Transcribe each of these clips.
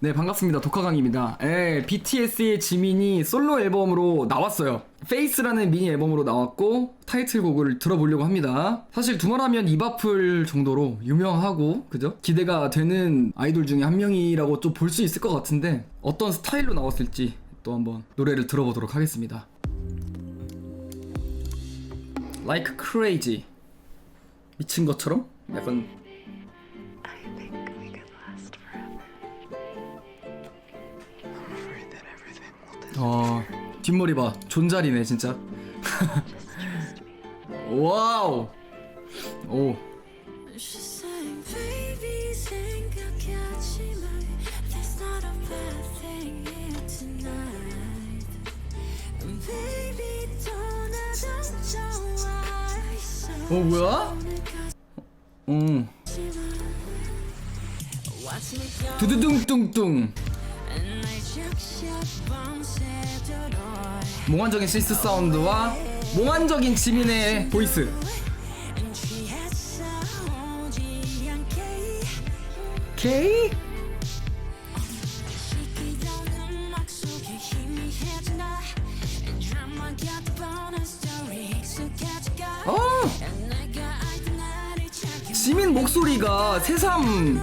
네 반갑습니다. 독화강입니다. 예, BTS의 지민이 솔로 앨범으로 나왔어요. 페이스라는 미니 앨범으로 나왔고 타이틀곡을 들어보려고 합니다. 사실 두말하면 이바플 정도로 유명하고 그죠? 기대가 되는 아이돌 중에 한 명이라고 좀 볼 수 있을 것 같은데 어떤 스타일로 나왔을지 또 한번 노래를 들어보도록 하겠습니다. Like crazy. 미친 것처럼? 약간 어 뒷머리 봐 존잘이네 진짜 와우 오 어, 뭐야? 응. 두두둥뚱뚱. 몽환적인 시스 사운드와 몽환적인 지민의 보이스 K? 어! 지민 목소리가 새삼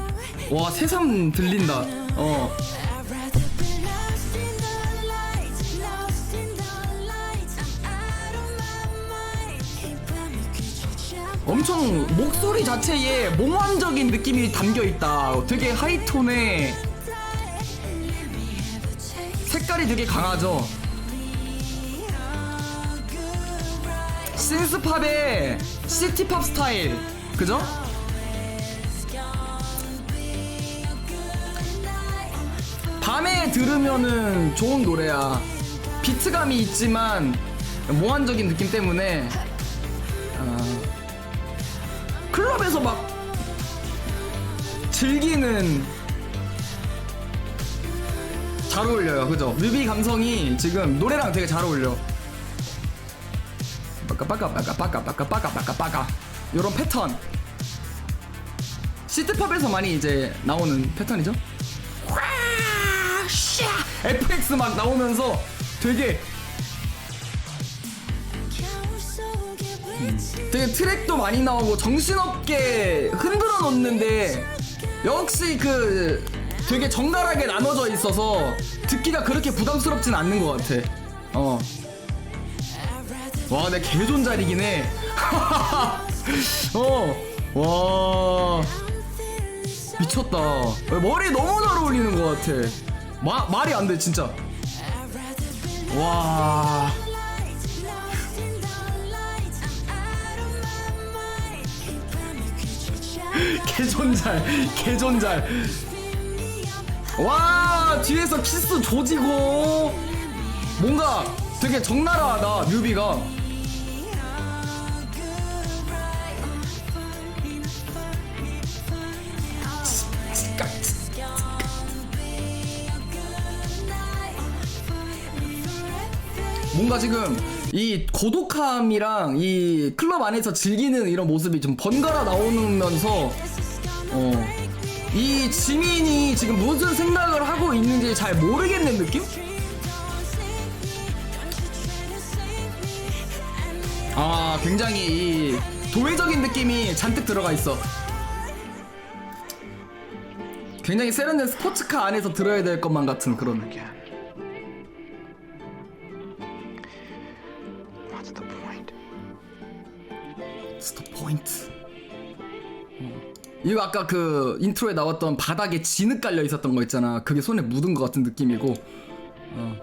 와 새삼 들린다 어 엄청 목소리 자체에 몽환적인 느낌이 담겨 있다. 되게 하이톤에 색깔이 되게 강하죠? 신스팝의 시티팝 스타일. 그죠? 밤에 들으면은 좋은 노래야. 비트감이 있지만 몽환적인 느낌 때문에 아, 클럽에서 막 즐기는 잘 어울려요. 그죠? 뮤비 감성이 지금 노래랑 되게 잘 어울려. 빠까 빠까 빠까 빠까 빠까 빠까 빠까 빠까. 요런 패턴. 시트팝에서 많이 이제 나오는 패턴이죠! FX 막 나오면서 되게 되게 트랙도 많이 나오고 정신없게 흔들어 놓는데 역시 그 되게 적나라하게 나눠져 있어서 듣기가 그렇게 부담스럽진 않는 것 같아. 어. 와, 내 개존잘이긴 해. 어. 와. 미쳤다. 머리 너무 잘 어울리는 것 같아. 마, 말이 안 돼, 진짜. 와. 개존잘, 개존잘. 와, 뒤에서 키스 조지고. 뭔가 되게 적나라하다, 뮤비가. 뭔가 지금 이 고독함이랑 이 클럽 안에서 즐기는 이런 모습이 좀 번갈아 나오면서 어, 이 지민이 지금 무슨 생각을 하고 있는지 잘 모르겠는 느낌? 아, 굉장히 이 도회적인 느낌이 잔뜩 들어가 있어. 굉장히 세련된 스포츠카 안에서 들어야 될 것만 같은 그런. What's 포인트. 어. 이거 아까 그 인트로에 나왔던 바닥에 진흙 깔려 있었던 거 있잖아. 그게 손에 묻은 것 같은 느낌이고. 어.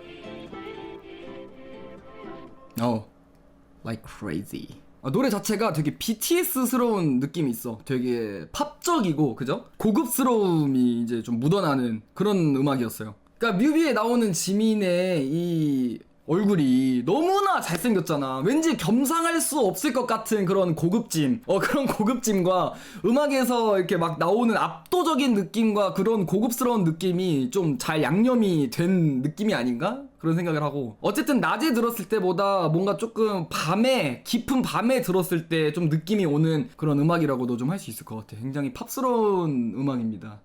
어. Like crazy. 아, 노래 자체가 되게 BTS스러운 느낌이 있어. 되게 팝적이고, 그죠? 고급스러움이 이제 좀 묻어나는 그런 음악이었어요. 그러니까 뮤비에 나오는 지민의 이 얼굴이 너무나 잘생겼잖아. 왠지 겸상할 수 없을 것 같은 그런 고급짐. 어, 그런 고급짐과 음악에서 이렇게 막 나오는 압도적인 느낌과 그런 고급스러운 느낌이 좀 잘 양념이 된 느낌이 아닌가? 그런 생각을 하고. 어쨌든 낮에 들었을 때보다 뭔가 조금 밤에, 깊은 밤에 들었을 때 좀 느낌이 오는 그런 음악이라고도 좀 할 수 있을 것 같아. 굉장히 팝스러운 음악입니다.